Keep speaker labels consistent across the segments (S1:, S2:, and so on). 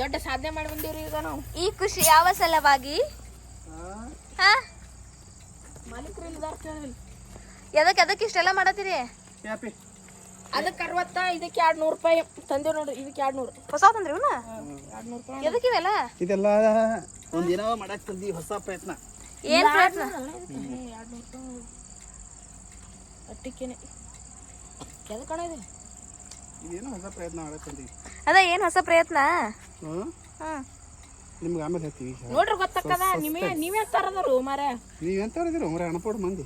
S1: ದೊಡ್ಡ ಸಾಧನೆ ಮಾಡಿ ಬಂದಿವ್ರಿ ಈಗ ನಾವು.
S2: ಈ ಖುಷಿ ಯಾವ ಸಲವಾಗಿ? ಎದಕ್ಕೆ ಎದಕ್ಕೆ ಇಷ್ಟೆಲ್ಲ ಮಾಡತ್ತೀರಿ?
S1: ಅದಕ್ಕೆ ಅರವತ್ತ ಇದಕ್ಕೆ ಎರಡು ನೂರು ರೂಪಾಯಿ ತಂದೇವ್ ನೋಡ್ರಿ ಇದಕ್ಕೆ ಎರಡು ನೂರು
S2: ಹೊಸ ತಂದ್ರಿ ಇವನ್ನ ಎದಕ್ಕೆ ಇವೆಲ್ಲ?
S3: ಇದೆಲ್ಲ ಒಂದಿನ ಮಾಡಕ್ ತಂದಿ ಹೊಸ ಪ್ರಯತ್ನ.
S2: ಏನ್ ಪ್ರಯತ್ನ?
S1: ಕೆದ ಕಣ ಇದೆ
S3: ಇದೇನೋ ಹೊಸ ಪ್ರಯತ್ನ
S2: ಅದ ಏನ್ ಹೊಸ ಪ್ರಯತ್ನ?
S3: ಹ್ಞೂ
S2: ಹಾಂ.
S3: ನಿಮ್ಗೆ ಆಮೇಲೆ ಹೇಳ್ತೀವಿ.
S1: ನೋಡ್ರಿ ಗೊತ್ತಾಕದ ನೀವೇ ನೀವೇ ತರದರು ಮಾರ
S3: ಮಂದಿ.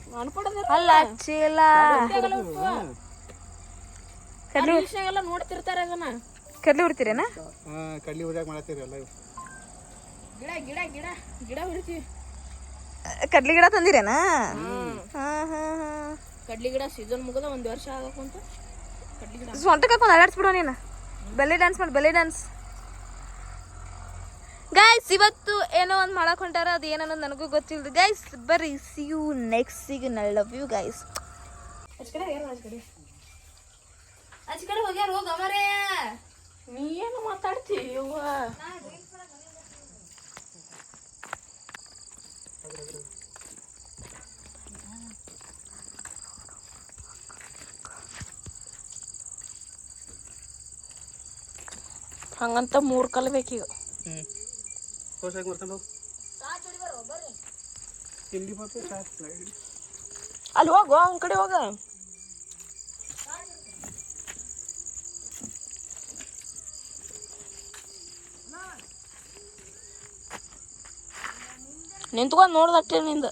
S2: ಅಲ್ಲ ಚೀಲ ಕಡ್ಲಿ
S1: ಎಲ್ಲ ನೋಡ್ತಿರ್ತಾರ ಅದನ್ನ.
S2: ಕಡ್ಲಿ ಉಡ್ತೀರೇನ
S3: ಕಡ್ಲಿ ಹೋದಾಗ ಮಾಡತ್ತೀರಿ ಎಲ್ಲ
S1: ಗಿಡ ಗಿಡ ಗಿಡ ಗಿಡ
S2: ಕಡ್ಲಿ ಗಿಡ ತಂದಿರೇನಾ? ಹಾ ಹಾ ಹಾ.
S1: ಕಡ್ಲಿ ಗಿಡ ಸೀಸನ್ ಮುಗಿದ ಒಂದು ವರ್ಷ ಆಗಕ್ಕಂತ ಕಡ್ಲಿ ಗಿಡ
S2: ಒಂದು ಕರ್ಕೊಂಡು ಅಲ್ಲಾಡ್ಸ್ಬಿಡು ನೀನು. ಬೆಲ್ಲಿ ಡ್ಯಾನ್ಸ್ ಮಾಡಿ ಬೆಲ್ಲಿ ಡ್ಯಾನ್ಸ್ ಗೈಸ್ ಇವತ್ತು ಏನೋ ಒಂದು ಮಾಡಕ್ ಹೊಂಟಾರ ಅದು ಏನನ್ನೋದು ನನಗೂ ಗೊತ್ತಿಲ್ಲ ಗೈಸ್ ಬರ್ರಿ see you next signal love you guys ಆಚೆ ಕಡೆ ಹೋಗ್ಯಾರ ಹೋಗ ಅವರೇ.
S1: ನೀ ಏನು ಮಾತಾಡ್ತಿ? ಯವ್ವ. ಹಂಗಂತ ಮೂರು ಕಲ್ ಬೇಕೀಗ. ಅಲ್ಲಿ ಹೋಗು ಅವನ ಕಡೆ ಹೋಗ. ನಿಂತ್ಕೊಂಡ್ ನೋಡ್ದಟ್ಟೆ ನಿಂದ.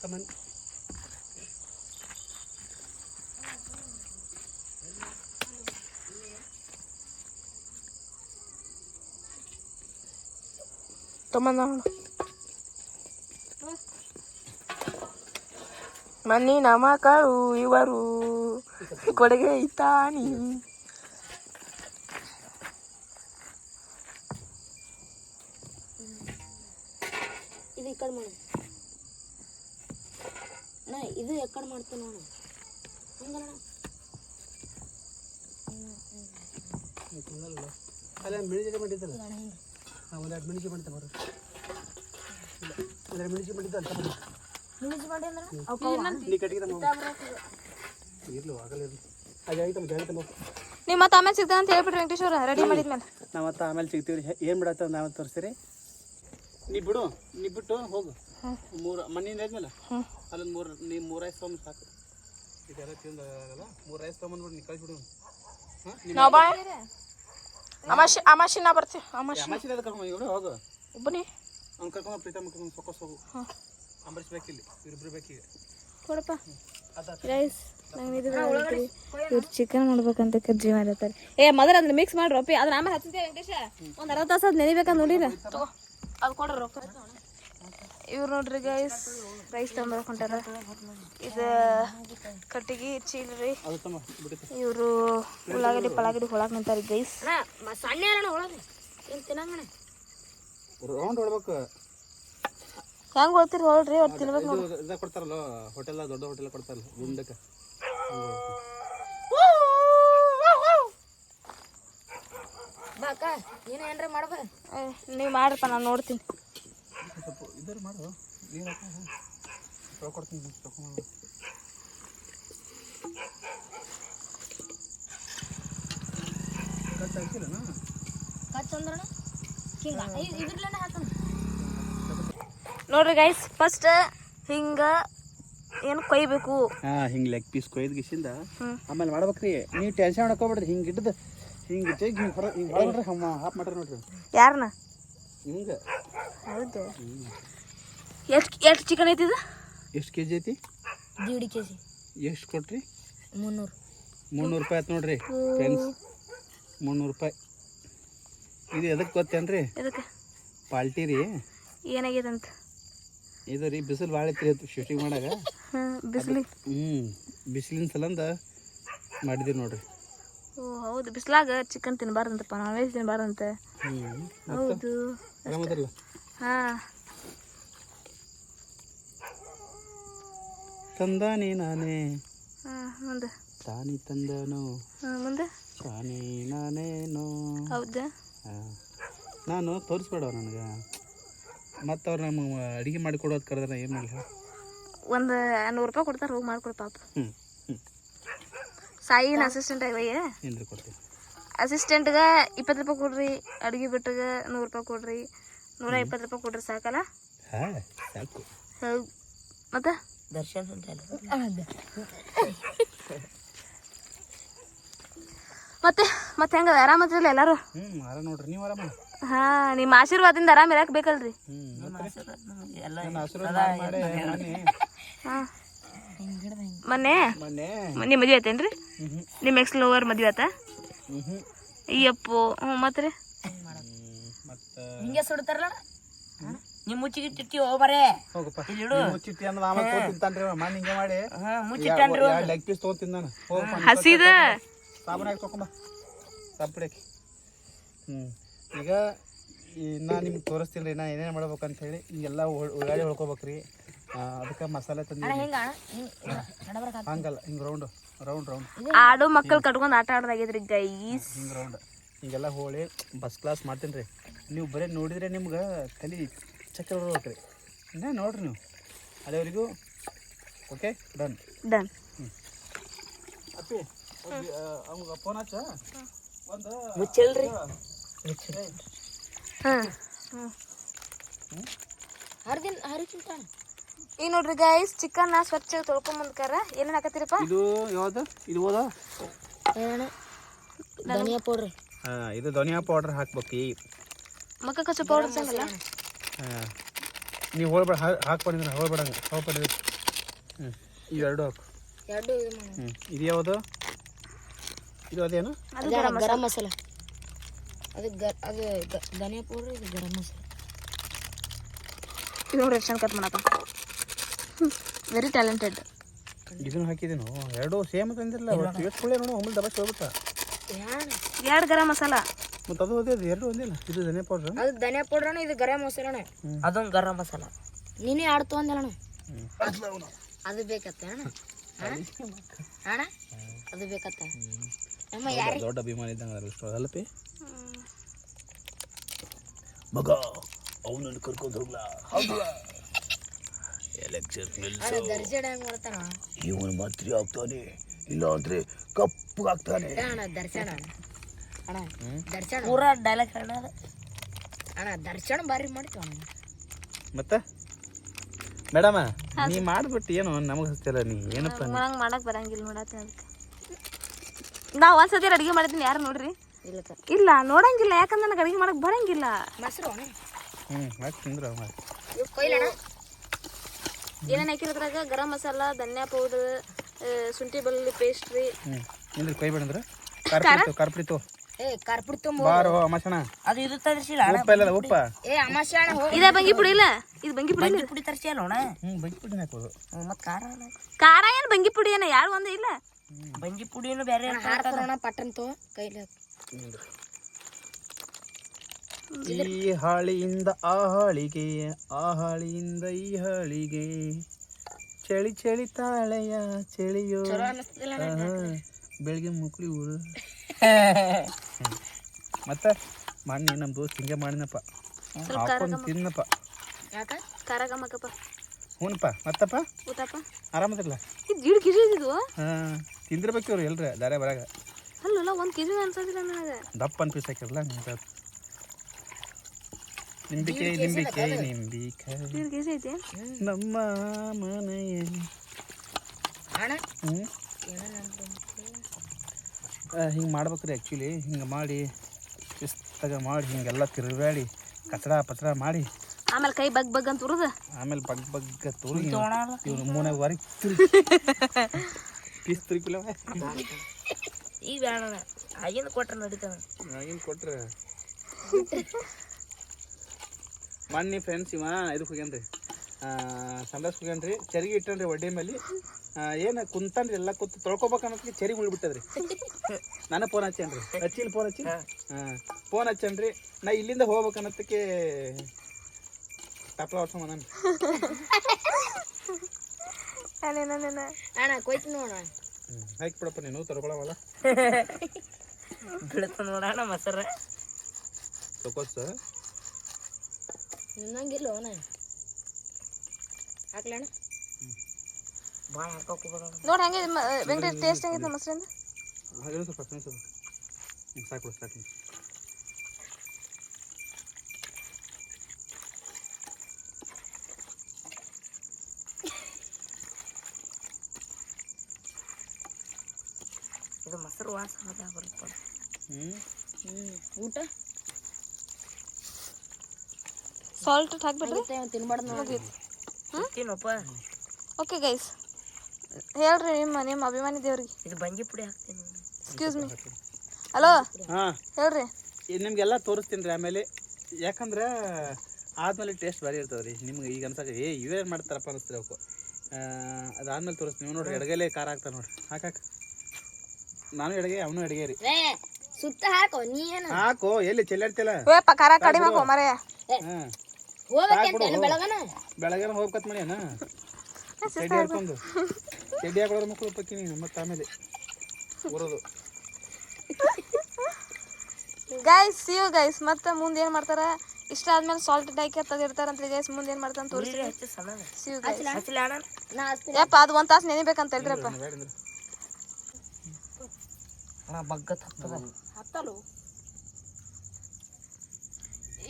S3: ಕಮನ್
S1: ತಮ್ಮಂದ ಮಣ್ಣಿನ ಮಕ್ಕಳು ಇವರು ಕೊಡುಗೆ ಇತ್ತಾನಿ ಇದು ಈ ಕಡೆ ಮಾಡಿ ನಾ ಇದು ಎಕ್ಕಡೆ ಮಾಡ್ತೀನಿ ನೋಡು ಹಂಗಲ್ಲ
S3: ಅಲ್ಲ ಮಿಣಿಜಿಗೆ ಮಾಡಿದ್ದಲ್ಲ ಹಾಂ ಒಂದೆರಡು ಮಿಣಿಜಿ ಮಾಡಿದ್ದೆ ಬರೋ ಇಲ್ಲ ಒಂದೆರಡು ಮಿಣಿಜಿ ಮಾಡಿದ್ದ ಅಂತ ಮಾಡಿ
S1: ಮಿಣಿಜಿ ಮಾಡಿ ಅಂದ್ರೆ
S3: ನೀ ಕಟ್ಟಿಗೆ ಇರ್ಲು ಆಗಲ್ಲ ಇರ್ಲಿ. ಅದು ಆಯ್ತಮ್ಮ ಜಾಗ್ರತೆ ತಮ್ಮ
S2: ನೀವು ಮತ್ತೆ ಆಮೇಲೆ ಸಿಗ್ತಾನೆ ಅಂತ ಹೇಳ್ಬಿಟ್ರಿ ವೆಂಕಟೇಶ್ ಅವ್ರ ರೆಡಿ ಮಾಡಿದ್ಮೇಲೆ.
S3: ನಾವು ಮತ್ತೆ ಆಮೇಲೆ ಸಿಗ್ತೀವಿ ರೀ ಏನು ಬಿಡತ್ತ ನಾವು ತೋರಿಸ್ತೀರಿ? ನೀ ಬಿಡು ನೀ ಬಿಟ್ಟು ಹೋಗು ಮೂರು ಮಣ್ಣಿಂದ ಆದ್ಮೇಲೆ. ಅಲ್ಲೊಂದು ಮೂರು ನೀ ಮೂರು ಐದು ತೊಗೊಂಡು ಸಾಕು. ಇದೆಲ್ಲ ತಿಂದು ಆಗಲ್ಲ. ಮೂರು ಐದು ತೊಗೊಂಡ್ಬಿಟ್ಟು ನೀ ಕಳಿಸ್ಬಿಡು ಹಾಂ
S1: ಅಮಾಶಿ ಅಮಾಶಿ ನಾ ಬರ್ತೀವಿ ಅಮಾಶಿ
S3: ಕರ್ಕೊಂಡು ಹೋಗು.
S1: ಒಬ್ಬನೇ.
S3: ಅವ್ನು ಕರ್ಕೊಂಡು ಪ್ರೀತಮ್ ಕರ್ಕೊಂಡು ಸೊಕ್ಕಸ್ ಹೋಗು. ಅಂಬರೀಷ್ ಬೇಕಿಲ್ಲಿ ಇವ್ರಿಬ್ರು ಬೇಕೀಗ.
S2: ಕೊಡಪ್ಪ. ಗೈಸ್ ಇವ್ರು ಚಿಕನ್ ಮಾಡ್ಬೇಕಂತ ಕಜ್ಜಿ ಮಾಡಿರ್ತಾರೆ. ಏ ಮೊದಲ ಅದನ್ನ ಮಿಕ್ಸ್ ಮಾಡ್ರಿ ಅದ್ರ ಆಮೇಲೆ ಹಚ್ಚಿದ್ದೆ ವೆಂಕಟೇಶ? ಒಂದು ಅರ್ಧ ತಾಸು ಅದು ನೆನಿಬೇಕಂತ ನೋಡಿರ
S1: ಅದು ಕೊಡ್ರಿ ರೊಕ್ಕ.
S2: ಇವ್ರು ನೋಡ್ರಿ ಗೈಸ್ ರೈಸ್ ತಗೊಂಬರಕ್ ಹೊಂಟಾರ ಇದು ಕಟ್ಟಿಗೆ ಚೀಲ್ರಿ.
S3: ಅದು ತಮ್ಮ ಬಿಡುತ್ತೆ
S2: ಇವರು ಉಳ್ಳಾಗಡ್ಡಿ. ಪಳಾಗಡ್ಡಿ ಹೊಳಕ್ ನಿಂತಾರ ಗೈಸ್ ಹೆಂಗ್ ಹೊಳ್ತೀರಿ ಹೊಳ್ರಿ ಅವ್ರು ತಿನ್ಬೇಕು
S3: ನೋಡಿ ಕೊಡ್ತಾರಲ್ಲ ಹೋಟೆಲ್ ದೊಡ್ಡ ಹೋಟೆಲ್ ಕೊಡ್ತಾರಲ್ಲ ಗುಂಡಕ್ಕೆ.
S1: ಬಾಕ ನೀನು ಏನ್ರ ಮಾಡ್ಬ?
S2: ನೀವು ಮಾಡ್ರಪ್ಪ ನಾನು ನೋಡ್ತೀನಿ.
S3: ಸ್ವಲ್ಪ ಇದಾರು ಮಾಡು. ನೀರು ಹಾಕೋ ಕೊಡ್ತೀನಿ ತಗೊಂಡು ಕಟ್ ಹಾಕಿಲ್ಲನಾ
S1: ಕಟ್ ಹಿಂಗ. ಇದ್ರಲ್ಲೇ ಹಾಕೋಣ?
S2: ನೋಡ್ರಿ ಗೈಸ್ ಫಸ್ಟ್ ಹಿಂಗ ಏನು ಕೊಯ್ಬೇಕು?
S3: ಹಾ ಹಿಂಗೆ ಲೆಗ್ ಪೀಸ್ ಕೊಯ್ದ ಗಿಸಿಂದ ಆಮೇಲೆ ಮಾಡ್ಬೇಕ್ರಿ. ನೀವು ಟೆನ್ಷನ್ ಮಾಡ್ಕೊಬೇಡ್ರಿ ಹಿಂಗ್ ಇಟ್ಟದ ಹಿಂಗ್ ಇಟ್ಟು ಹಿಂಗ್ ಹೊರ ಹಿಂಗೆ ಹೊರ ಹಮ್ಮ ಹಾಪ್ ಮಾಡ್ರಿ ನೋಡ್ರಿ.
S2: ಯಾರನ್ನ
S3: ಹಿಂಗೆ.
S2: ಹೌದು. ಎಷ್ಟು ಎಷ್ಟು ಚಿಕನ್ ಐತಿ ಇದು?
S3: ಎಷ್ಟು ಕೆ ಜಿ ಐತಿ?
S1: ದೀಡ್ ಕೆ ಜಿ
S3: ಎಷ್ಟು ಕೊಟ್ರಿ?
S1: ಮುನ್ನೂರು.
S3: ಮುನ್ನೂರು ರೂಪಾಯಿ ಆಯ್ತು ನೋಡ್ರಿ ಫ್ರೆಂಡ್ಸ್. ಮುನ್ನೂರು ರೂಪಾಯಿ. ಇದು ಎದಕ್ಕೆ ಗೊತ್ತೇನ್ರಿ?
S2: ಇದಕ್ಕೆ
S3: ಪಾಲ್ಟಿ ರೀ.
S2: ಏನಾಗೈತೆ ಅಂತ
S3: ಇದು ರೀ ಬಿಸಿಲು ಭಾಳ ಐತ್ರಿ ಅದು ಶೂಟಿಂಗ್ ಮಾಡಾಗ.
S2: ಹಾಂ ಬಿಸಿಲಿ.
S3: ಹ್ಞೂ ಬಿಸಿಲಿನ ಸಲಂದ ಮಾಡಿದೀವಿ ನೋಡ್ರಿ.
S2: ಓ ಹೌದು. ಬಿಸಿಲಾಗ ಚಿಕನ್ ತಿನ್ನಬಾರ್ದಂತಪ್ಪ ನಾನ್ ವೆಜ್ ಹೌದು.
S3: ಹ್ಞೂ
S2: ಹೌದು ಹಾಂ.
S3: ತಂದಾನೆ ನಾನೇ.
S2: ಮುಂದೆ.
S3: ತಾನಿ ತಂದನು
S2: ಹಾಂ ಮುಂದೆ.
S3: ತಾನಿ ನಾನೇನು.
S2: ಹೌದಾ?
S3: ನಾನು ತೋರಿಸ್ಬೇಡ ನನಗೆ. ಮತ್ತೆ ಅವ್ರು ನಮ್ಮ ಅಡುಗೆ ಮಾಡಿಕೊಡೋದು ಕರೆದ್ರೆ ಏನು ಮಾಡಲಿ?
S2: ಒಂದು ನೂರು ರೂಪಾಯಿ ಕೊಡ್ತಾರೆ ಹೋಗಿ ಮಾಡ್ಕೊಡು ಪಾಪ
S3: ಹ್ಞೂ ಹ್ಞೂ
S2: ಸಾಯಿನ ಅಸಿಸ್ಟೆಂಟ್ ಆಗಯ್ಯ
S3: ಏನು ಕೊಡ್ತೀನಿ
S2: ಅಸಿಸ್ಟೆಂಟ್ಗೆ ಇಪ್ಪತ್ತು ರೂಪಾಯಿ ಕೊಡ್ರಿ ಅಡುಗೆ ಬಿಟ್ಟಿಗೆ ನೂರು ರೂಪಾಯಿ ಕೊಡ್ರಿ. ನೂರ ಇಪ್ಪತ್ತು ರೂಪಾಯಿ ಕೊಟ್ರೆ ಸಾಕಲ್ಲ?
S3: ಹಾಂ ಸಾಕು.
S2: ಹೌದು. ಮತ್ತೆ?
S1: ದರ್ಶನ್ ಅಂತ
S2: ಮತ್ತೆ ಮತ್ತೆ ಹೆಂಗ ಆರಾಮದ್ರಲ್ಲ ಎಲ್ಲರೂ?
S3: ಹ್ಞೂ ಆರಾಮ ನೋಡ್ರಿ. ನೀವು ಆರಾಮ?
S2: ಹಾ ನಿಮ್ಮ ಆಶೀರ್ವಾದದಿಂದ ಆರಾಮ್ ಇರಕ್ ಬೇಕಲ್ರಿ.
S3: ಮೊನ್ನೆ
S2: ಹಾ. ಮೊನ್ನೆ?
S3: ಮೊನ್ನೆ.
S2: ನಿಮ್ಮ ಮದ್ವೆ ಆತೇನ್ರಿ ನಿಮ್ಮ ಎಕ್ಸ್ ಲೋವರ್ ಮದ್ವೆ ಆತ?
S3: ಅಯ್ಯಪ್ಪೋ ಹ್ಞೂ
S2: ಅಯ್ಯಪ್ಪು. ಮತ್ತೆ ರೀ?
S3: ಮತ್ತು
S1: ಹಿಂಗೆ ಸುಡ್ತಾರಲ್ಲ ನೀವು ಮುಚ್ಚಿಗಿಟ್ಟಿ ಹೋಗ್ಬರೇ
S3: ಹೋಗಪ್ಪ.
S1: ಇಲ್ಲಿಡು.
S3: ಮುಚ್ಚಿಟ್ಟಿ ಅಂದ್ರೆ ಆಮೇಲೆ ತೊಗೊಂತಿಂತಾನ್ರಿ ಮಾಡಿ ಹಿಂಗೆ ಮಾಡಿ.
S1: ಹಾ ಮುಚ್ಚಿಟ್ಟನ್ರಿ
S3: ಎರಡು ಲೆಗ್ ಪೀಸ್ ತೊಗೊಂತೀನಿ ನಾನು. ಹೋಗಪ್ಪ
S2: ಹಸಿದ.
S3: ಸಾಬೂನ್ ಹಾಕಿ ತೊಕೊಂಬ ಸಾಬುಡಿ ಹಾಕಿ. ಹ್ಞೂ ಈಗ ಈ ನಾ ನಿಮ್ಗೆ ತೋರಿಸ್ತೀನಿ ರೀ ನಾ ಏನೇನು ಮಾಡ್ಬೇಕು ಅಂತ ಹೇಳಿ. ಹಿಂಗೆಲ್ಲ ಉಳ್ಳಾಡಿ ಹೊಳ್ಕೊಬೇಕ್ರಿ ಅದಕ್ಕೆ ಮಸಾಲೆ ತಂದಿ. ಹಂಗಲ್ಲ ಹಿಂಗೆ ರೌಂಡು ರೌಂಡ್ ರೌಂಡ್
S2: ಆಡು ಮಕ್ಕಳು ಕಟ್ಕೊಂಡು ಆಟ ಆಡ್ದಾಗಿದ್ರಿ ಗೈಸ್.
S3: ಹಿಂಗೆ ರೌಂಡ್ ಹಿಂಗೆಲ್ಲ ಹೋಳಿ ಬಸ್ ಕ್ಲಾಸ್ ಮಾಡ್ತೀನಿ ರೀ. ನೀವು ಬರೀ ನೋಡಿದ್ರೆ ನಿಮ್ಗೆ ತಲೆ ಚಕ್ರ ಬರ್ಬೇಕ್ರಿ ಇನ್ನೇ ನೋಡ್ರಿ ನೀವು. ಅಲ್ಲಿವರೆಗೂ ಓಕೆ ಡನ್
S2: ಡನ್
S3: ಅಪ್ಪಿ ಅವ್ಗೆ ಫೋನ್ ಹಚ್ಚ ಒಂದು
S1: ಮುಚ್ಚಲ್ರಿ.
S2: ಹಾಂ.
S1: ಹರಿದಿನ ಹರಿತಿಂತ
S2: ಈಗ ನೋಡ್ರಿ ಗಾಯ್ಸ್ ಚಿಕನ್ ಸ್ವಚ್ಛ ತೊಳ್ಕೊಂಬಂದ್ಕಾರ ಏನೇನು ಹಾಕತ್ತೀರಪ್ಪ?
S3: ಇದು ಯಾವ್ದು? ಇದು ಹೋದ?
S1: ಏನು ಧನಿಯಾ ಪೌಡ್ರ್
S3: ಹಾಂ ಇದು ಧನಿಯಾ ಪೌಡ್ರ್ ಹಾಕ್ಬೇಕು. ಈ
S2: ಮಕ್ಕ ಕಚ್ಚ ಪೌಡರ್ ಸಂಗಲ್ಲ
S3: ನೀವು ಹೋಳ್ಬೇಡ ಹಾಕ್ಬಾರ್ದಂದ್ರೆ ಹೋಳ್ಬೇಡಂಗೆ ಹೋಗ್ಬೇಡ ಹ್ಞೂ ಇವೆರಡು ಹಾಕು.
S1: ಎರಡು.
S3: ಹ್ಞೂ ಇದು ಯಾವುದು? ಇದು ಅದೇನು?
S2: ಅದು
S1: ಅದೇ ಗರಂ ಮಸಾಲ. ಅದು ಗ ಅದು ಧನಿಯಾ ಪೌಡ್ರ್ ಇದು ಗರಂ ಮಸಾಲ.
S2: ಇದು ನೋಡ್ರಿ ಎಷ್ಟು ಕಟ್ ಮಾಡಪ್ಪ. ವೆರಿ ಟ್ಯಾಲೆಂಟೆಡ್
S3: ಇದನ್ನು ಹಾಕಿದ್ದೀನು ಎರಡು ಸೇಮ್ ತಂದಿರಲ್ಲ ಇವತ್ತುಕೊಳ್ಳೆ ನೋಡು ಒಮ್ಮೆ ದಬಾಸ್ ಹೋಗ್ಬಿಟ್ಟ
S2: ಎರಡು ಗರಂ ಮಸಾಲ.
S3: ಮತ್ತು ಅದು ಅದೇ ಅದು ಎರಡು ಒಂದಿಲ್ಲ. ಇದು ಧನಿಯಾ ಪೌಡ್ರ್
S1: ಅದು ಧನಿಯಾ ಪೌಡ್ರಣ ಇದು ಗರಂ ಮಸಾಲಣ ಅದೊಂದು ಗರಂ ಮಸಾಲ. ನೀನೇ ಆಡ್ ಅಣ್ಣ. ಅದು ಬೇಕತ್ತ ಅಣ್ಣ. ಅಣ್ಣ? ಅಣ್ಣ? ಅದು ಬೇಕತ್ತ. ನಮ್ಮ ಯಾರು
S3: ದೊಡ್ಡ ಅಭಿಮಾನಿ ಇದ್ದಂಗೆ ಅಷ್ಟು ಅಲ್ಲಪಿ ಮಗ ಅವನನ್ನು ಕರ್ಕೊಂಡು ಹೋಗ್ಲಾ? ಹೌದಾ ಎಲೆಕ್ಷನ್
S1: ಅಣ್ಣ ದರ್ಜನ ಹೆಂಗ್ ಮಾಡ್ತಾನ.
S3: ಇವನು ಮಂತ್ರಿ ಆಗ್ತಾನೆ ಇಲ್ಲ ಅಂದ್ರೆ ಕಪ್ಪಗಾಗ್ತಾನೆ
S1: ಅಣ್ಣ ದರ್ಶನ ಅಣ್ಣ ದರ್ಶನ. ಪೂರ ಡೈಲಾಗ್ ಹೇಳ ಅಣ್ಣ ದರ್ಶನ ಬಾರಿ ಮಾಡ್ತೀವಿ ಅಣ್ಣ.
S3: ಮತ್ತೆ? ಮೇಡಮ ನೀ ಮಾಡ್ಬಿಟ್ಟು ಏನು ನಮಗೆ ಹಚ್ತಿಲ್ಲ ನೀ? ಏನಪ್ಪ ನೀ
S2: ನಂಗೆ ಮಾಡಕ್ ಬರಂಗಿಲ್ಲ ನೋಡತ್ತೆ ಅದಕ್ಕೆ. ನಾವು ಒಂದ್ಸತಿ ಅಡುಗೆ ಮಾಡಿದ್ದೀನಿ ಯಾರು ನೋಡ್ರಿ?
S1: ಇಲ್ಲ
S2: ಇಲ್ಲ ನೋಡಂಗಿಲ್ಲ ಯಾಕಂದ್ರೆ ನನಗೆ ಅಡುಗೆ ಮಾಡಕ್ ಬರಂಗಿಲ್ಲ.
S1: ಮೊಸರು
S3: ಹ್ಞೂ ಹಾಕಿ ತಿಂದ್ರ
S2: ಏನೇನು ಹಾಕಿರೋದ್ರಾಗ? ಗರಂ ಮಸಾಲ ಧನಿಯಾ ಪೌಡರ್ ಶುಂಠಿ ಬೆಳ್ಳುಳ್ಳಿ ಪೇಸ್ಟ್ರಿ
S3: ಹ್ಞೂ ನಿಂದ್ರೆ ಕೈ ಬೇಡಂದ್ರೆ ಕಾರ್ಪುಡಿ ಕಾರ್ಪುಡಿ ತೋ
S1: ಏ ಕಾರ್ಪುಡಿ ತುಂಬ
S3: ಬಾರೋ ಅಮಸಣ
S1: ಅದು ಇದು ತರಿಸಿಲ್ಲ
S3: ಉಪ್ಪ ಇಲ್ಲ ಉಪ್ಪ.
S1: ಏ ಅಮಾಶೆ ಅಣ್ಣ ಹೋಗಿ
S2: ಬಂಗಿ ಪುಡಿ ಇಲ್ಲ? ಇದು ಬಂಗಿ ಪುಡಿ ಇಲ್ಲ?
S1: ಪುಡಿ ತರಿಸಿಲ್ಲ ಅಣ್ಣ.
S3: ಹ್ಞೂ ಬೈಕ್ ಪುಡಿನ ಹಾಕೋದು
S1: ಮತ್ತೆ ಖಾರ ಅಣ್ಣ.
S2: ಖಾರ ಏನು ಬಂಗಿ ಪುಡಿ ಏನ? ಯಾರು ಒಂದು ಇಲ್ಲ?
S1: ಬಂಜಿ ಪುಡಿನು ಬೇರೆ ಹಾಡ್ತಾರಣ ಪಟ್ಟನ್ ತೋ ಕೈಲಿ
S3: ಈ ಹಾಳಿಯಿಂದ ಆ ಹಾಳಿಗೆ ಆ ಹಾಳಿಯಿಂದ ಈ ಹಾಳಿಗೆ ಚಳಿ ಚಳಿ ತಾಳೆಯ ಚಳಿಯೋ. ಬೆಳಿಗ್ಗೆ ಮುಕ್ಳಿ ಊರು. ಮತ್ತೆ ಮಣ್ಣು ನಮ್ಮ ದೋಸ್ತ್ ಹಿಂಗೆ ಮಾಡಿನಪ್ಪ ಹಾಕೊಂಡು ತಿನ್ನಪ್ಪ.
S1: ಯಾಕ?
S2: ಖಾರ ಗಮ್ಮಕ್ಕಪ್ಪ
S3: ಹ್ಞೂನಪ್ಪ ಮತ್ತಪ್ಪ?
S2: ಊಟಪ್ಪ
S3: ಆರಾಮದಿರಲ್ಲ
S2: ಇದು ಜೀಡ್ ಕೆ ಜಿ ಇದು?
S3: ಹಾಂ ತಿಂದಿರ್ಬೇಕು ಇವ್ರು ಎಲ್ರ ದಾರೆ ಬರಾಗ
S2: ಅಲ್ಲಲ್ಲ ಒಂದು ಕೆಜಿ ಅನ್ಸೋದಿಲ್ಲ ನನಗೆ.
S3: ದಪ್ಪ ಅನ್ ಪೀಸ್ ನಿಂಬಿಕೆ ನಿಂಬಿಕೆ ನಿಂಬಿಕೆ.
S2: ಜೀಡ್ ಕೆ ಜಿ ಐತಿ?
S3: ನಮ್ಮ ಮನೆಯಲ್ಲಿ. ಹ್ಞೂ ಹಿಂಗೆ ಮಾಡ್ಬೇಕ್ರಿ ಆ್ಯಕ್ಚುಲಿ ಹಿಂಗೆ ಮಾಡಿ ಶಿಸ್ತಾಗ ಮಾಡಿ ಹಿಂಗೆಲ್ಲ ತಿರುಗಾಡಿ ಕಚಡ ಪಚಡ ಮಾಡಿ.
S2: ಆಮೇಲೆ ಕೈ ಬಗ್ ಬಗ್ ಅಂತ ಉರುದ.
S3: ಆಮೇಲೆ ಬಗ್ ಬಗ್ಗ ತೋರಿ ಇವ್ನು ಮೂನಾಗ ವಾರಿ ತಿರು ಪೀಸ್ ತಿರುಗಿಲ್ಲ
S1: ಈಗ ಬೇಡ ಅಣ್ಣ. ಆಗಿಂದ ಕೊಟ್ರೆ ನಡೀತಾವ
S3: ಏನು ಕೊಟ್ರೆ. ಮೊನ್ನೆ ಫ್ರೆಂಡ್ಸ್ ಇವ ಇದಕ್ಕೆ ಹೋಗ್ಯಾನ್ರಿ. ಹೋಗ್ಯಾನ್ರಿ ಚರಿಗೆ ಇಟ್ಟನ್ರಿ ಒಡ್ಡೆ ಮೇಲೆ. ಏನು ಕುಂತಾನ್ರಿ ಎಲ್ಲ ಕುಂತು ತೊಳ್ಕೊಬೇಕನ್ನೋದಕ್ಕೆ ಚರಿಗೆ ಉಳ್ಬಿಟ್ಟದ್ರಿ ನಾನು ಫೋನ್ ಹಚ್ಚೇನ್ರಿ? ಹಚ್ಚಿಲ್ ಫೋನ್ ಹಚ್ಚಿ? ಹಾಂ. ಫೋನ್ ಹಚ್ಚನ್ರಿ? ನಾ ಇಲ್ಲಿಂದ ಹೋಗ್ಬೇಕನ್ನೋದಕ್ಕೆ ತಪ್ಪಲ
S1: ಹೊಡ್ಸ ಮನ ನೋಡಣ.
S3: ಹಾಕಿ ಬಿಡಪ್ಪ ನೀನು ತೊಳ್ಕೊಳವಲ್ಲ
S1: ಬಿಡ್ತ ಮಸರ ಮೊಸರ
S3: ತಗೋಸ
S1: ನಿನ್ನಂಗಿಲ್ಲ ಅಣ್ಣ. ಹಾಕ್ಲಣ್ಣ ಭಾಳ ಹಾಕೋಕೆ ಹೋಗ್ಬೇಡ
S2: ನೋಡಿ ಹಂಗೆ ಮ- ವೆಂಕಟೇಶ್ ಟೇಸ್ಟ್ ಹೆಂಗೈತೆ ಮೊಸರಿಂದ?
S3: ಹಾಗೆ ಸ್ವಲ್ಪ ಹಾಕ್ತೀನಿ ಸ್ವಲ್ಪ ಹ್ಞೂ ಸಾಕು ಬಿಡು ಸಾಕು
S1: ಇದು ಮೊಸರು ವಾಸ ಅದ ಬರುತ್ತೆ
S3: ಹ್ಞೂ
S1: ಹ್ಞೂ ಊಟ?
S2: ಸಾಲ್ಟ್ ಹಾಕ್ಬಿಟ್ರಿ?
S1: ತಿನ್ಬಾರ್ದು ನೋಡಿ. ತಿನ್ನಪ್ಪ
S2: ಓಕೆ ಗೈಸ್ ಹೇಳ್ರಿ ನಿಮ್ಮ ನಿಮ್ಮ ಅಭಿಮಾನಿ ದೇವ್ರಿಗೆ.
S1: ಇದು ಬಂಗಿ ಪುಡಿ ಹಾಕ್ತೀನಿ.
S2: ಎಕ್ಸ್ಕ್ಯೂಸ್ ಮೀ ಹಲೋ
S3: ಹಾಂ.
S2: ಹೇಳ್ರಿ.
S3: ನಿಮ್ಗೆಲ್ಲ ನಿಮಗೆಲ್ಲ ತೋರಿಸ್ತೀನಿ ರೀ ಆಮೇಲೆ. ಯಾಕಂದ್ರೆ ಆದ್ಮೇಲೆ ಟೇಸ್ಟ್ ಭಾರಿ ಇರ್ತದೆ ರೀ ನಿಮ್ಗೆ ಈಗ ಅನ್ಸಕ್ಕೆ ಏ ಇವೇನು ಮಾಡ್ತಾರಪ್ಪ ಅನಿಸ್ತೀರಿ ಅವಕ್ಕೆ ಅದಾದ್ಮೇಲೆ ತೋರಿಸ್ತೀನಿ. ನೀವು ನೋಡ್ರಿ ಎಡಗೈಲೇ ಖಾರ ಹಾಕ್ತಾರೆ ನೋಡ್ರಿ. ಹಾಕಾಕ ನಾನು ಎಡಗೆ ಅವನು ಎಡಗೆ ರೀ.
S1: ಸುತ್ತ ಹಾಕೋ ನೀ ಏನು?
S3: ಹಾಕೋ ಎಲ್ಲಿ ಚೆಲ್ಲಾಡ್ತಿಲ್ಲ
S2: ಖಾರ ಕಡಿಮೆ ಹಾಕೋ ಮರೆ
S1: ಹೋಗ್ಬೇಕಂತ ಬೆಳಗನ?
S3: ಬೆಳಗ್ಗೆ ಹೋಗ್ಕತ್ ಮಾಡಿ ಅಣ್ಣ. ಚಡ್ಡಿ ಹಾಕೊಂಡು ಚಡ್ಡಿ ಹಾಕೊಳ್ಳೋರು ಮಕ್ಕಳು ಪಕ್ಕಿ ನೀನು ಮತ್ತೆ ಆಮೇಲೆ. ಬರೋದು
S2: ಗೈಸ್ ಸಿಯು ಗೈಸ್ ಮತ್ತೆ ಮುಂದೆ ಏನು ಮಾಡ್ತಾರ? ಇಷ್ಟ ಆದ್ಮೇಲೆ ಸಾಲ್ಟ್ ಡೈಕೆ ತೆಗಿರ್ತಾರಂತ್ರಿ ಗೈಸ್ ಮುಂದೆ ಏನು ಮಾಡ್ತಾರ ತೋರಿಸಿ
S1: ಹೆಚ್ಚು ಸಣ್ಣ
S2: ಸಿಯು ಗೈಸ್ ಯಪ್ಪ ಅದು ಒಂದು ತಾಸು ನೆನಿಬೇಕಂತ
S3: ಹೇಳಿದ್ರಪ್ಪ.
S1: ಅಣ್ಣ ಬಗ್ಗತ್ ಹತ್ತದ.
S2: ಹತ್ತಲು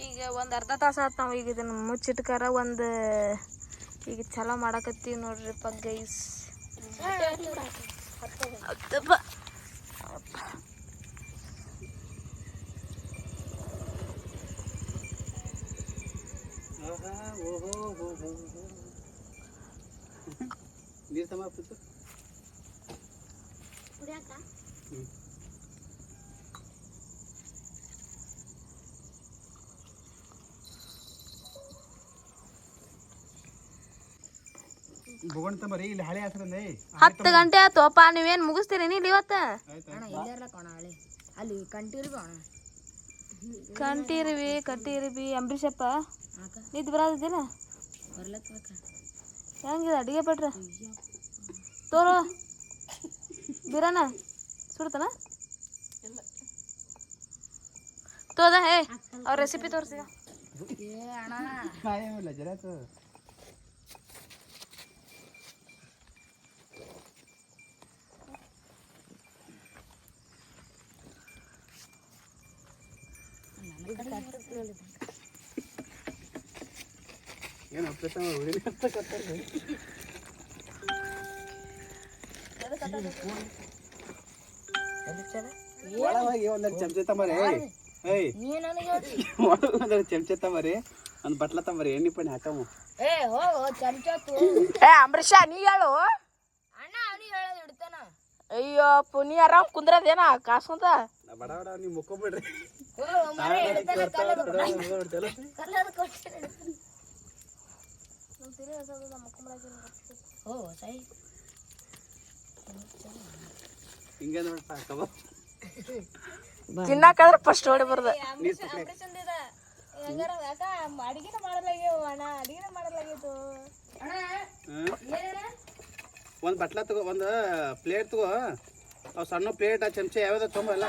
S2: ಈಗ ಒಂದು ಅರ್ಧ ತಾಸು ಆತು ನಾವು ಈಗ ಇದನ್ನ ಮುಚ್ಚಿಟ್ಕಾರ ಒಂದು ಈಗ ಚಲೋ ಮಾಡಾಕತ್ತೀವಿ ನೋಡ್ರಿಪ್ಪ ಗೈಸ್. ಹತ್ತಪ್ಪ
S3: ನೀರು ತಮ್ಮ ಇಲ್ಲಿ ಹಳೆ
S2: ಹತ್ತು ಗಂಟೆ ಆಯ್ತು ಅಪ್ಪ ನೀವೇನು ಮುಗಿಸ್ತೀರಿ ನೀಲಿ ಇವತ್ತು?
S1: ಅಲ್ಲಿ ಕಂಟಿರ್ಬ ಅಣ್ಣ.
S2: ಕಂಟಿರ್ವಿ ಕಟ್ಟಿರ್ವಿ ಅಂಬರೀಷಪ್ಪ. ನಿದ್ದು ಬರೋದಿಲ್ಲ ಹೆಂಗಿದೆ ಅಡಿಗೆ ಪಟ್ರ? ತೋರೋ. ಬಿರಾನ ಸುಡ್ತಾನ? ತೋದ ಹೇ ಅವ್ರ ರೆಸಿಪಿ ತೋರಿಸಿ
S1: ಏ ಅಣ್ಣ.
S3: ಏನು ಅಪ್ಪ ಹುಡುಗಿ ಅಂತ ಕತ್ತಾರೆ ಒಳಗೆ ಒಂದೆರಡು ಚಮಚ ತಮ್ಮರಿ ಏಯ್
S1: ನೀ ನನಗೆ ಹೇಳ್ತಿ
S3: ಒಳಗೆ ಒಂದೆರಡು ಚಮಚ ತಮ್ಮರಿ ಒಂದು ಬಟ್ಲ ತಮ್ಮರಿ ಎಣ್ಣೆ ಪಣ್ಣೆ ಹಾಕಮ್ಮ
S1: ಏ ಹೋಗು ಚಮಚ ತು
S2: ಏ ಅಂಬರೀಷ ನೀ ಹೇಳು
S1: ಅಣ್ಣ ಅವನಿಗೆ ಹೇಳೋದು ಇಡ್ತಾನ
S2: ಅಯ್ಯೋ ಪುನಿ ಆರಾಮ್ ಕುಂದ್ರದೇನ ಕಾಸ್ಕೊಂತ
S3: ಬಡ ಬಡ ನೀವು ಮುಕ್ಕೊಂಬಿಡ್ರಿ.
S1: ಹೋಗು
S2: ತಿನ್ನಾಕಂದ್ರೆ ಫಸ್ಟ್ ನೋಡಿ ಬರ್ದ. ಅಡಿಗೆನ ಮಾಡಲಾಗ್ಯವ ಅಣ್ಣ ಅಡಿಗೆನ ಮಾಡಲಾಗಿತ್ತು
S3: ಒಂದು ಬಟ್ಲ ತಗೋ ಒಂದ್ ಪ್ಲೇಟ್ ತಗೋ. ಅವು ಸಣ್ಣ ಪ್ಲೇಟ್ ಚಮಚ ಯಾವ್ದು ತೊಂಬಲ್ಲ.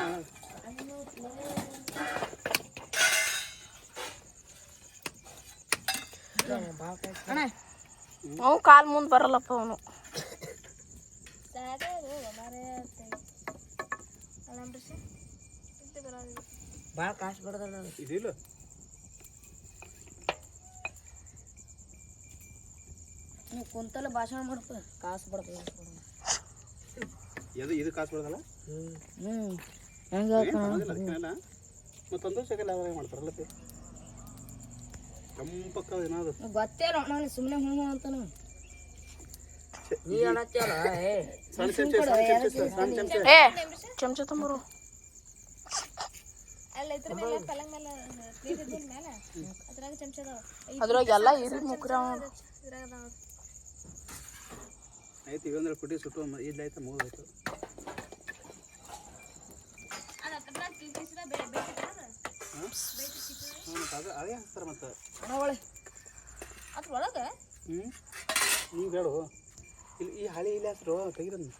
S2: ಅವು ಕಾಲ್ ಮುಂದ್ ಬರಲ್ಲಪ್ಪ ಅವನು.
S1: ಭಾಳ ಕಾಸು ಬಿಡದಲ್ಲ
S3: ಇದಿಲ್ಲ.
S1: ನೀವು ಕುಂತಲ್ಲ ಭಾಷಣ ಮಾಡ್ಕೊ ಕಾಸು ಬಿಡ್ತದೆ
S3: ಇದು ಇದು ಕಾಸು ಬಿಡೋದಲ್ಲ
S1: ಹ್ಞೂ ಹೆಂಗೆ
S3: ಅದಕ್ಕೆಲ್ಲ ಮತ್ತೊಂದು ಸೆಕೆಂಡ್ ಯಾವ ಮಾಡ್ತಾರಲ್ಲ ಪೇ. ಕಂಪಕ್ಕ ಏನಾದ್ರು.
S1: ಗೊತ್ತೇ ಇಲ್ಲ ನಾನು ಸುಮ್ಮನೆ ಹ್ಞೂ ಹ್ಞೂ ಅಂತಾನು. ನೀ ಅನ್ನತ್ತಲ್ಲ ಏ
S3: ಸಣ್ಣ ಚಮಚ ಸಣ್ಣ ಚಮಚ ಸಣ್ಣ ಚಮಚ.
S2: ಏ ಚಮಚ ತಂಬರು ಅದ್ರಾಗ ಎಲ್ಲ ಇರಿ ಮುಕ್ರ.
S3: ಐತಿ ಇವಂದ್ರೆ ಅಂದ್ರೆ ಪುಟಿ ಸುಟ್ಟು ಇದ್ದಾಯ್ತು ಮುಗಿದಾಯ್ತು. ಅದು ಅದೇ ಹಾಕ್ತಾರೆ ಮತ್ತೆ.
S2: ಅದ್ರೊಳಗ
S3: ಹ್ಞೂ ನೀವು ಹೇಳು ಇಲ್ಲಿ ಈ ಹಳಿ ಇಲ್ಲ ಹೆಸರು ತೆಗಿರನ್ನ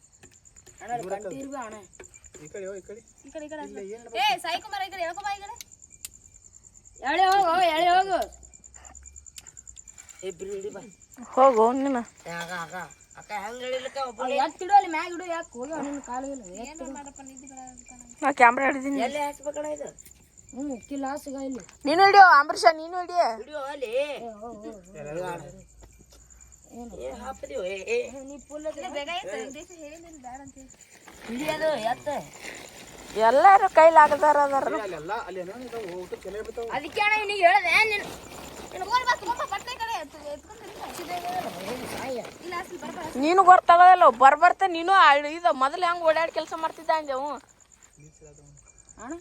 S1: ಅಣ್ಣ ಕಂಟಿ ಇರ್ಬಿ ಅಣ್ಣ.
S3: ಈ ಕಡೆ ಹೋಗಿ ಈ ಕಡೆ.
S2: ಈ ಕಡೆ ಈ ಕಡೆ
S3: ಇಲ್ಲ ಏನು
S2: ಏ ಸಾಯಿ ಕುಮಾರ ಈ ಕಡೆ ಹೇಳ್ಕೊಬಾ ಈ ಕಡೆ.
S1: ಎಳೆ ಹೋಗು ಎಳೆ ಹೋಗು. ಇಬ್ರು ಹಿಡಿ ಬಾ.
S2: ಹೋಗು ನೀನು
S1: ಅಕ್ಕ ಅಕ್ಕ ಅಕ್ಕ ಹೆಂಗ್ ಹೇಳಿಲ್ಲಕ್ಕ ಒಬ್ಬ ಎತ್ತಿಡು ಅಲ್ಲಿ ಮ್ಯಾಗ ಇಡು ಯಾಕೆ ಹೋಗಿ ಅವನಿನ ಕಾಲು ಇಲ್ಲ.
S2: ನಾ ಕ್ಯಾಮ್ರಾ ಹಿಡಿದೀನಿ.
S1: ಎಲ್ಲಿ ಹಚ್ಬೇಕಣ್ಣ ಇದು? ಇಲ್ಲಿ.
S2: ನೀನು ಹಿಡಿಯೋ ಅಂಬರೀಷ ನೀನು ಹಿಡಿಯ?
S1: ಅಲ್ಲಿ.
S2: ಎಲ್ಲಾರು ಕೈಲಾಗದಾರ ಅದಾರ.
S1: ಅದಕ್ಕೆ ಅಣ್ಣ ನಿನಗೆ ಹೇಳ್ದೆ ನಿನ್ನ
S2: ನೀನು ಗೊತ್ತಾಗೋದಿಲ್ಲ ಬರ್ಬರ್ತ ನೀನು ಇದು ಮೊದಲು ಹೆಂಗ್ ಓಡಾಡಿ ಕೆಲಸ ಮಾಡ್ತಿದ್ದ ಅಂಜವು
S1: ಅಣ್ಣ?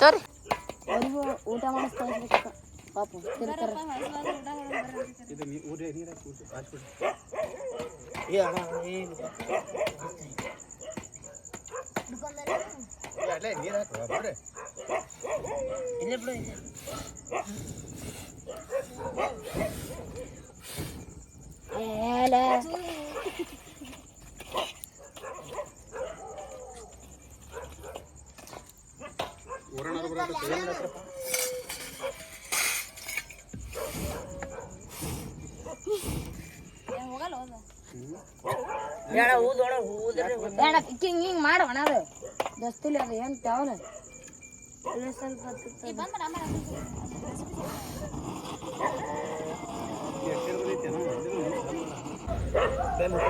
S2: ತೋರಿ
S1: ಅವ್ರಿಗೂ ಊಟ ಮಾಡಿಸ್ತಾ ಇರ್ಬೇಕಕ್ಕ ಪಾಪ ತಿರ್ತಾರ
S3: ಇದು ನೀ ಊರೇ ನೀರು ಹಾಕಿ ಊಟ ಹಾಕ್ಬಿಡಿ
S1: ಏ ಅಣ್ಣ ಏ
S3: ಅಲ್ಲೇ ನೀರು ಹಾಕುವ ಬರ್ರಿ
S1: ಇಲ್ಲೇ ಬಿಡು ಇಲ್ಲೇ ಏಲ
S3: ಊರಣ್ಣ ಬರೋದು ಏನು ಮಾಡತ್ರಪ್ಪ
S1: ಬೇಡ ಊದೋಣ ಊದ್ರೆ ಬೇಡ ಹಿಂಗ್ ಹಿಂಗ್ ಮಾಡು ಅಣ್ಣ ಅದು ದಸ್ತಿಲಿ ಅದು ಏನು ತ್ಯಾವಲ ಅಲ್ಲಿ ಸ್ವಲ್ಪ
S3: ಎಷ್ಟೇ ಬಂದೈತೇನೋ ಬೆಲ್ಲ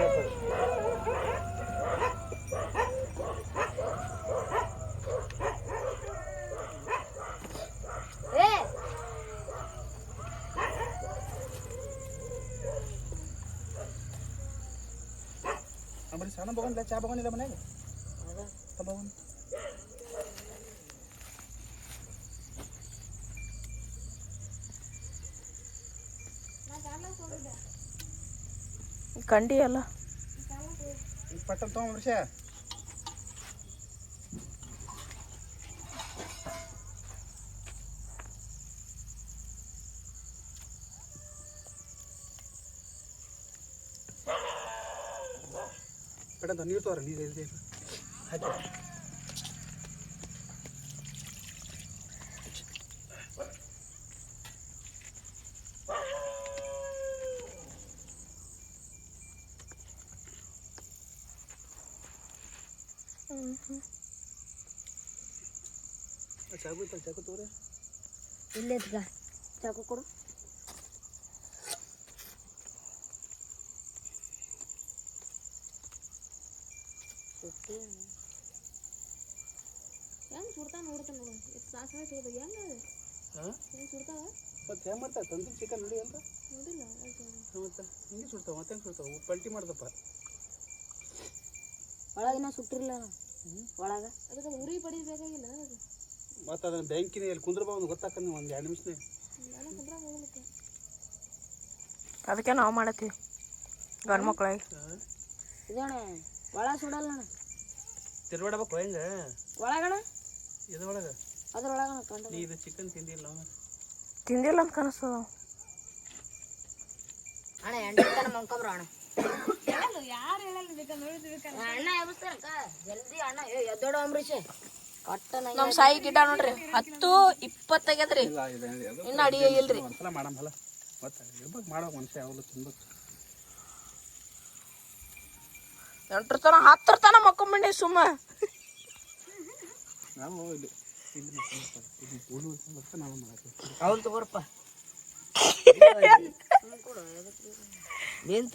S1: ಏ
S3: ಆಮೇಲೆ ಸಣ್ಣ ಬಗೊಂಡಿಲ್ಲ ಚಾ ಬಗೊಂಡಿಲ್ಲ ಮನ್ಯಾಗ ಬಗೊಂಡ್
S2: ಕಂಡಿ ಅಲ್ಲ.
S3: ಪಟ್ಟನ್ ತೊಗೊಂಬರ್ಷ ಪಟ್ಟಂತ ನೀರು ತೋರ ನೀರು ಹಾಕಿ. ಚಾಕು ಇತ್ತಲ್ಲ ಚಾಕು ತೋರೆ
S1: ಇಲ್ಲೇ ಇದ್ಕ ಚಾಕು ಕೊಡು.
S2: ಹೆಂಗ್ ಸುಡ್ತಾ ನೋಡ್ತಾನ ಎಷ್ಟು ಸಾಸನೆ ಸುಡ್ದ ಹೆಂಗ
S3: ಹಾಂ?
S2: ಹೆಂಗ್ ಸುಡ್ತಾವ
S3: ಮತ್ತೆ ಹೆಂಗೆ ಮಾಡ್ತಾರೆ ತಂದು ಚಿಕನ್ ನೋಡಿ ಅಂತ?
S2: ನೋಡಿಲ್ಲ.
S3: ಮತ್ತೆ? ಹಿಂಗೆ ಸುಡ್ತಾವ ಮತ್ತೆ ಹೆಂಗೆ ಸುಡ್ತಾವ ಪಲ್ಟಿ ಮಾಡ್ದಪ್ಪ.
S1: ಒಳಗಿನ ಸುಟ್ಟಿರ್ಲ ಒಳಗ?
S2: ಅದಕ್ಕೆ ಉರಿ ಪಡಿಬೇಕಾಗಿಲ್ಲ ಅದಕ್ಕೆ
S3: ಮತ್ತು ಅದನ್ನ ಬ್ಯಾಂಕಿನ ಎಲ್ಲಿ ಕುಂದ್ರ ಒಂದು ಗೊತ್ತಾಕಂದು ಒಂದು ಎರಡು ನಿಮಿಷನೇ.
S2: ನಾನು ಕುಂದ್ರ ಹೋಗ್ಲಿಕ್ಕೆ
S4: ಅದಕ್ಕೆ ನಾವು ಮಾಡತ್ತೀವಿ. ಗಂಡು ಮಕ್ಳಾಗಿ.
S1: ಇದಣ್ಣ ಒಳ ಸುಡಲ್ಲ ಅಣ್ಣ
S3: ತಿರ್ವಾಡಬೇಕು ಹೆಂಗೆ?
S1: ಒಳಗಣ?
S3: ಇದ್ರೊಳಗೆ
S1: ಅದ್ರೊಳಗಣ ಕಂಡ
S3: ನೀ ಇದು ಚಿಕನ್ ತಿಂದಿಲ್ಲ ಅವನು.
S4: ತಿಂದಿಲ್ಲ ಅಂತ ಕಾಣಿಸ್ತದ
S1: ಅಣ್ಣ ಎಂಟು ತನ ಮಂಕೊಂಬ್ರ ಅಣ್ಣ.
S2: ಯಾರು ಹೇಳಲ್ಲ ಬೇಕಾ? ನೋಡಿದ್ವಿ
S1: ಅಣ್ಣ ಎಬ್ಬಿಸ್ತಾರಕ್ಕ ಜಲ್ದಿ ಅಣ್ಣ ಏ ಎದ್ದೋಡು ಅಂಬರೀಷ್. ಕಟ್ಟನ
S4: ನಮ್ಮ ಸಾಯಿ ಗಿಡ ನೋಡ್ರಿ ಹತ್ತು ಇಪ್ಪತ್ತಾಗ್ಯದ್ರಿ
S3: ಇನ್ನ ಇದೆ ಅದು
S4: ಇನ್ನು ಅಡಿಗೆ ಇಲ್ರಿ.
S3: ಎಂಟ್ರತನ ಮಾಡಮಲ್ಲ ಮಕ್ಕೊಂಬಂಡಿ ಇರ್ಬೇಕು ಮಾಡ್ಬೇಕು ಮನುಷ್ಯ ಯಾವಾಗಲೂ ತಿನ್ಬೇಕು.
S4: ಎಂಟ್ರ ತನ ಹತ್ತರ ತನ ಮಕ್ಕೊಂಬಿಡಿ ಸುಮ್ಮ
S3: ನಾವು ಇಲ್ಲಿ
S1: ತಗೋರಪ್ಪ. ನೀನ್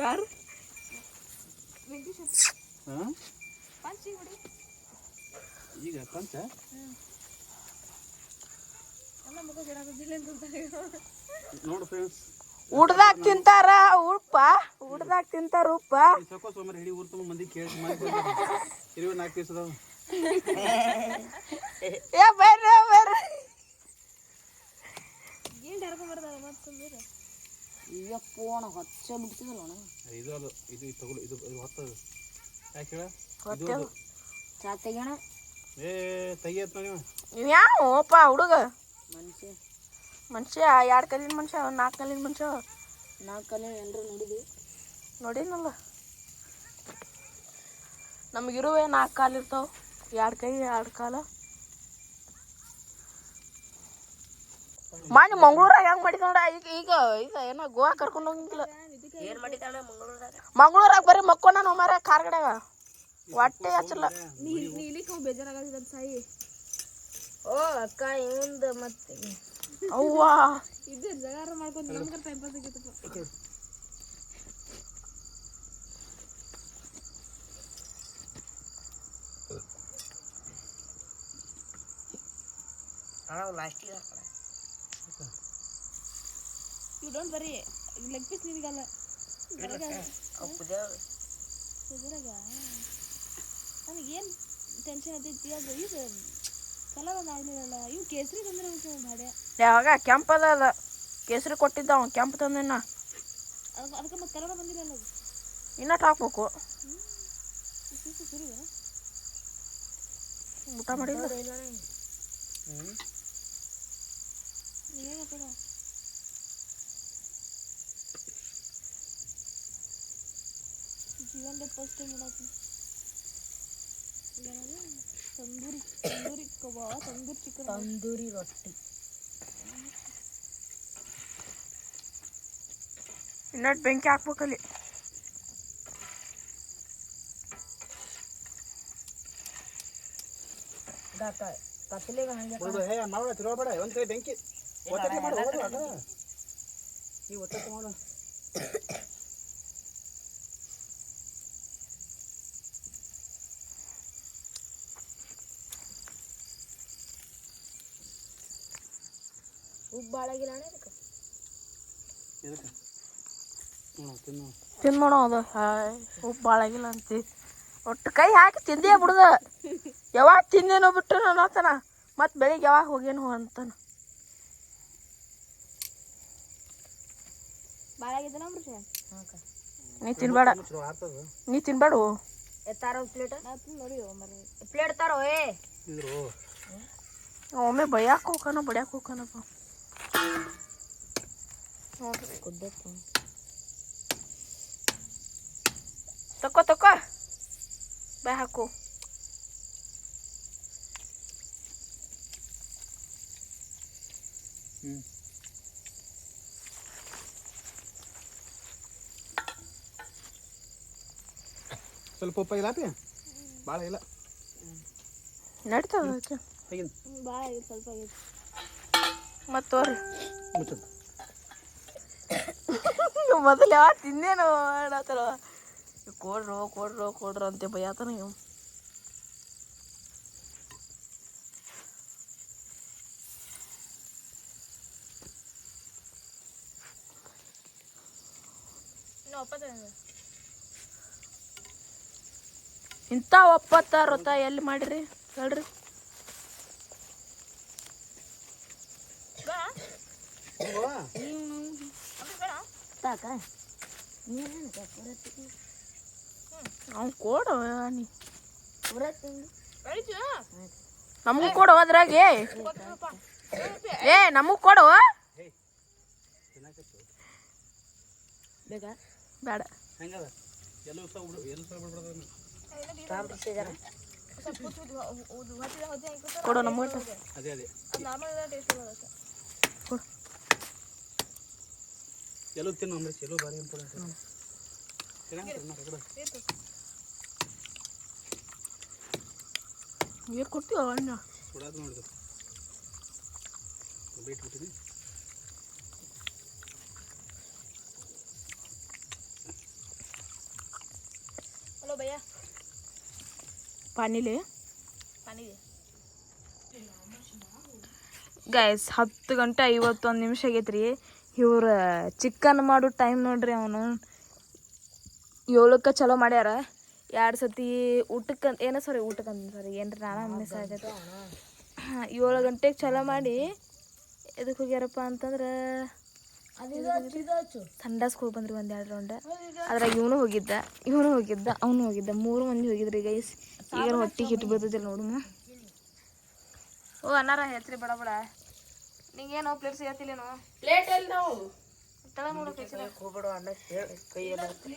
S4: ಯಾರು?
S3: ಈಗ ಪಂಚ? ನೋಡು ಫ್ರೆಂಡ್ಸ್
S4: ಊಟದಾಗ ತಿಂತಾರ ಉಪ್ಪ ಊಟದಾಗ ತಿಂತಾರ ಉಪ್ಪ.
S3: ಹಿಡಿ ಊರ್ ತುಂಬ ಮಂದಿ ಕೇಳಿ ಇರುವ ನಾಲ್ಕು
S4: ಏ ಬರ್ರಿ ಬರ್ರಿ.
S2: ಮತ್ತೆ ಸುಮ್ಮನೆ
S1: ಈಗ ಫೋನ್ ಹೊಚ್ಚ ಬಿಡ್ತಿದಲ್ಲ ಅಣ್ಣ
S3: ಇದು ಅದು ಇದು ಇದು ತಗೊಳ್ಳಿ ಇದು ಇದು ಹೊತ್ತದು. ಯಾಕೆ ಹೇಳ? ಇದು
S4: ಹೊತ್ತೆ
S3: ಅದು.
S1: ಚಾ ತೆಗಿಯೋಣ?
S3: ಏ ತೆಗಿಯತ್ ನೀವು
S4: ಇವ್ ಯಾವಪ್ಪ ಹುಡುಗ.
S1: ಮನುಷ್ಯ.
S4: ಮನುಷ್ಯ ಎರಡು ಕಲ್ಲಿನ ಮನುಷ್ಯ ನಾಲ್ಕು ಕಲ್ಲಿನ ಮನುಷ್ಯ?
S1: ನಾಲ್ಕು ಕಲೆ ಎಲ್ಲರೂ ನೋಡಿದ್ವಿ.
S4: ನೋಡಿನಲ್ಲ. ನಮಗಿರುವೆ ನಾಲ್ಕು ಕಾಲು ಇರ್ತಾವೆ. ಎರಡು ಕೈ ಎರಡು ಕಾಲ? ಮಾಡಿ ಮಂಗಳೂರಾಗ ಹೆಂಗ್ ಮಾಡಿದ ನೋಡ ಈಗ ಈಗ ಈಗ ಏನ ಗೋವಾ ಕರ್ಕೊಂಡು ಹೋಗಿಲ್ಲ.
S1: ಏನು ಮಾಡಿದ್ದಾಳೆ ಮಂಗಳೂರಾಗ?
S4: ಮಂಗಳೂರಾಗ ಬರೀ ಮಕ್ಕೊಂಡ ನಾವು ಮಾರ ಕಾರ್ಗಡ್ಯಾಗ. ಹೊಟ್ಟೆ ಹಚ್ಚಲ್ಲ.
S2: ನೀಲಿಕ್ಕೆ ಬೇಜಾರಾಗದ ಸಾಯಿ.
S1: ಓ ಅಕ್ಕ ಇಂದ ಮತ್ತೆ.
S4: ಅವ್ವ.
S2: ಇದು ಜಗಾರ ಮಾಡ್ಕೊಂಡು ನಮ್ಗೆ ಟೈಮ್ ಪಾಸ್ ಆಗಿತ್ತು
S1: ಅಣ್ಣ ಲಾಸ್ಟಿಗೆ
S2: ಯು ಡೋಂಟ್ ಬರಿ ಲೆಗ್ ಪೀಸ್ ನಿನಗಲ್ಲ. ಏನು ನನಗೇನು ಟೆನ್ಷನ್ ಐತಿ ಅದು ಇದು? ಕಲರ್ ಒಂದು ಆಗ್ಲಿಲ್ಲಲ್ಲ. ಇವು ಕೇಸರಿ ತಂದ್ರೆ ಭಾಡ್ಯ.
S4: ಯಾವಾಗ? ಕೆಂಪದ ಅದ ಕೇಸರಿ ಕೊಟ್ಟಿದ್ದ ಅವ್ನು ಕೆಂಪು ತಂದಿನ.
S2: ಅದಕ್ಕೆ ಮತ್ತೆ ಕಲರ್ ಬಂದಿಲ್ಲ ಅದು?
S4: ಇನ್ನಟ್ ಹಾಕ್ಬೇಕು ಊಟ ಮಾಡಿಲ್ಲ
S2: ನೀವೇನಪ್ಪದ ಜೀವನದ ಫಸ್ಟ್ ಟೈಮ್ ಮಾಡತ್ತೀನಿ ಏನದು ತಂದೂರಿ ತಂದೂರಿ ಕಬಾಬ್ ತಂದೂರಿ ಚಿಕನ್
S1: ತಂದೂರಿ ರೊಟ್ಟಿ
S4: ಇನ್ನಟ್ ಬೆಂಕಿ ಹಾಕ್ಬೇಕಲ್ಲಿ
S1: ಗಾತ ಕತ್ಲಿಗೆ ಹಂಗೆ
S3: ಬಿಡು ಹೇ ಮಾಡ ತಿರುಗಬೇಡ ಒಂದು ಕೈ ಬೆಂಕಿ ಒತ್ತಕ್ಕೆ ಮಾಡು ಹೋಗು ಅದ ಈ ಒತ್ತಕ್ಕೆ ಮಾಡು
S1: ಭಾಳ ಆಗಿಲ್ಲ ಅಣ್ಣ ಇದಕ್ಕೆ?
S3: ಇದಕ್ಕೆ? ಹ್ಞೂ ತಿನ್ನು.
S4: ತಿಂದ್ ನೋಡೋ ಅದು. ಹಾಯ್ ಉಪ್ಪು ಭಾಳ ಆಗಿಲ್ಲ ಅಂತಿ. ಒಟ್ಟು ಕೈ ಹಾಕಿ ತಿಂದೇ ಬಿಡುದ. ಯಾವಾಗ ತಿಂದೇನೋ ಬಿಟ್ಟು ಅನ್ನತಾನ ಮತ್ತೆ ಬೆಳಿಗ್ಗೆ ಯಾವಾಗ ಹೋಗೇನು ಅಂತಾನ.
S2: ಭಾಳ
S1: ಹಾಕ
S4: ನೀ ತಿನ್ಬೇಡ. ನೀ ತಿನ್ಬೇಡು.
S1: ಎತ್ತಾರ ಪ್ಲೇಟ್
S2: ನೋಡಿ
S1: ಪ್ಲೇಟ್ ತಾರೋ ಏ?
S4: ಒಮ್ಮೆ ಬೈಯಾಕ ಹೋಗೋಣ ಬಡಿಯಾಕ ಹೋಗಾನಪ್ಪ
S1: ಕುದ್ದತ್ತು
S4: ತಕೋ ತಕೋ ಬಾಯ್ ಹಾಕು
S3: ಹ್ಞೂ ಸ್ವಲ್ಪ ಉಪ್ಪ ಇಲ್ಲ ಪಿ ಭಾಳ ಇಲ್ಲ
S4: ನಡೀತದ ಅದಕ್ಕೆ
S3: ತೆಗಿನ್
S2: ಭಾಳ ಆಗಿತ್ತು ಸ್ವಲ್ಪ ಆಗಿತ್ತು
S4: ಮತ್ತೆ ತೋರಿ
S3: ಮುಚ್ಚು.
S4: ಮೊದಲು ಯಾವ ತಿಂದೇನು ಮಾಡತ್ತಲ್ಲ ಕೊಡ್ರು ಕೊಡ್ರು ಕೊಡ್ರು ಅಂತ ಬೈಯಾತನ ಇವ್ ಇಂಥ ಒಪ್ಪತ್ತ ರೊತ್ತ ಎಲ್ಲಿ ಮಾಡಿರಿ ಹೇಳ್ರಿ. ಅವ್ನು ಕೊಡು ನೀ ನಮಗೂ ಕೊಡು ಅದ್ರಾಗೆ ಏ ನಮಗ್ ಕೊಡು ಬೇಡ
S3: ಬಿಡು
S4: ಕೊಡು ನಮ್ಗೆ
S3: ಅದೇ ಅದೇ ಎಲ್ಲೂ ತಿನ್ನು ಅಂದ್ರೆ ಚೆಲೋ ಭಾರಿ ಇಂಪಾರ್ಟೆಂಟ್ ತಿನ್ನಕ್ಕೆ
S4: ಏನ್ ಕೊಡ್ತೀವ ಅಣ್ಣ?
S3: ಸುಡಾದು ನೋಡಿದ್ರು ಬಿಟ್ಬಿಟ್ಟಿನಿ
S2: ಹಲೋ ಭಯ್ಯ.
S4: ಪಾನಿಲಿ
S5: ಗೈಸ್ ಹತ್ತು ಗಂಟೆ ಐವತ್ತೊಂದು ನಿಮಿಷ ಆಗೈತ್ರಿ. ಇವ್ರ ಚಿಕನ್ ಮಾಡೋ ಟೈಮ್ ನೋಡ್ರಿ ಅವನು. ಏಳಕ್ಕೆ ಚಲೋ ಮಾಡ್ಯಾರ. ಎರಡು ಸತಿ ಊಟಕ್ಕೆ ಏನೋ ಸಾರಿ ಊಟಕ್ಕೆ ಸಾರಿ ಏನ್ರಿ ನಾನು ಮಿಸ್ ಆಗೈತೆ ಏಳು ಗಂಟೆಗೆ ಚಲೋ ಮಾಡಿ
S2: ಎದಕ್ಕೆ ಹೋಗ್ಯಾರಪ್ಪ ಅಂತಂದ್ರೆ ಸಂಡಾಸ್ಗೆ ಹೋಗಿ ಬಂದ್ರಿ ಒಂದು ಎರಡು ರೌಂಡ್ ಅದ್ರಾಗ ಇವನು ಹೋಗಿದ್ದ ಇವನು ಹೋಗಿದ್ದ, ಅವನು ಹೋಗಿದ್ದ. ಮೂರು ಮಂದಿ ಹೋಗಿದ್ರಿ ಗೈಸ್ ಈಗ ಹೊಟ್ಟಿಗೆ ಹಿಟ್ಟು ಬೀಳ್ತದಿಲ್ಲ ನೋಡು. ಓ, ಅನ್ನಾರ ಹೇಳ್ತ್ರಿ ಬಡ ಬಡ. ನಿಂಗೇನು ಪ್ಲೇಟ್ ಸಿಗತ್ತಿಲ್ಲೇನು
S4: ಪ್ಲೇಟ್ ಅಲ್ಲಿ ನಾವು?
S2: ತಳ ನೋಡಕ್ಕೆ
S5: ಹೋಗ್ಬಿಡು ಅಣ್ಣ ಕೈಯಲ್ಲಿ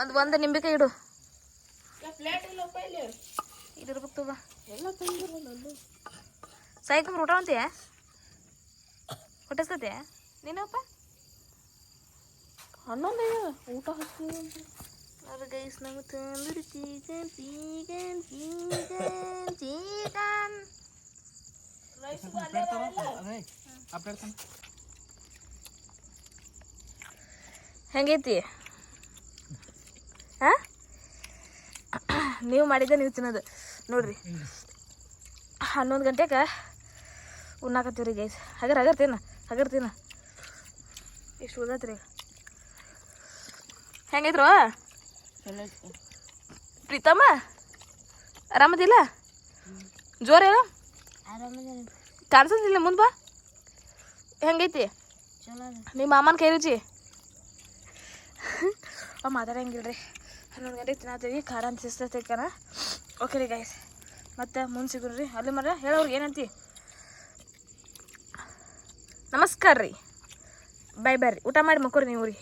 S2: ಒಂದು ಒಂದು ನಿಂಬಿಕೆ ಇಡು.
S4: ಪ್ಲೇಟ್ ಇಲ್ಲಪ್ಪ ಇಲ್ಲಿ
S2: ಇದಿರ್ಬೇಕು ಬಾ.
S4: ಎಲ್ಲ ತಂದಿರು ನಾನು.
S2: ಸಾಯಂಕಾಲ ಊಟ ಅಂತೀಯ ಹೊಟ್ಟೆಸ್ತತೆ ನೀನಪ್ಪ
S4: ಹನ್ನೊಂದು ಊಟ ಹಾಕಿ
S2: ಅದು ಗೈಸ್ ನಮ್ಗೆ ತಂದ್ರೆ chicken chicken chicken chicken
S3: rice
S2: ಹೆಂಗೈತಿ? ಹಾ ನೀವು ಮಾಡಿದ್ದೆ ನೀವು ತಿನ್ನೋದು. ನೋಡ್ರಿ. ಹನ್ನೊಂದು ಗಂಟೆಗೆ ಉಣ್ಣಾಕತ್ತೀವಿ ರೀ ಗೈಸ್ ಹಗರ್ ಹಗರ್ ತಿನ್ನ ಹಗರ್ ತಿನ್ನ. ಎಷ್ಟು ರೀ ಹೆಂಗೈತ್ರು? ಪ್ರೀತಮ್ಮ? ಆರಾಮದಿಲ್ಲ? ಜೋರ ಹೇಳ ಕಾಣಿಸೋದಿಲ್ಲ ಮುಂದೆ ಬಾ. ಹೆಂಗೈತಿ? ನಿಮ್ಮ ಮಾಮನ ಕೈ ರುಚಿ? ಅವ್ ಮಾತಾಡಂಗಿಲ್ರಿ ಹನ್ನೊಂದು ಗಂಟೆಗೆ ತಿನ್ನತ್ತೀವಿ ಖಾರ ಅಂತ ಸಿಸ್ತೈತೆ ಓಕೆ ರೀ ಗೈಸ್ ಮತ್ತೆ ಮುಂದೆ ರೀ. ಅಲ್ಲಿ ಮರ ಹೇಳೋರ್ಗೆ ಏನಂತಿ ನಮಸ್ಕಾರ ರೀ ಬಾಯ್ ಬಾಯ್ ರೀ ಊಟ ಮಾಡಿ ಮಕ್ಕೋರಿ ನೀವು ರೀ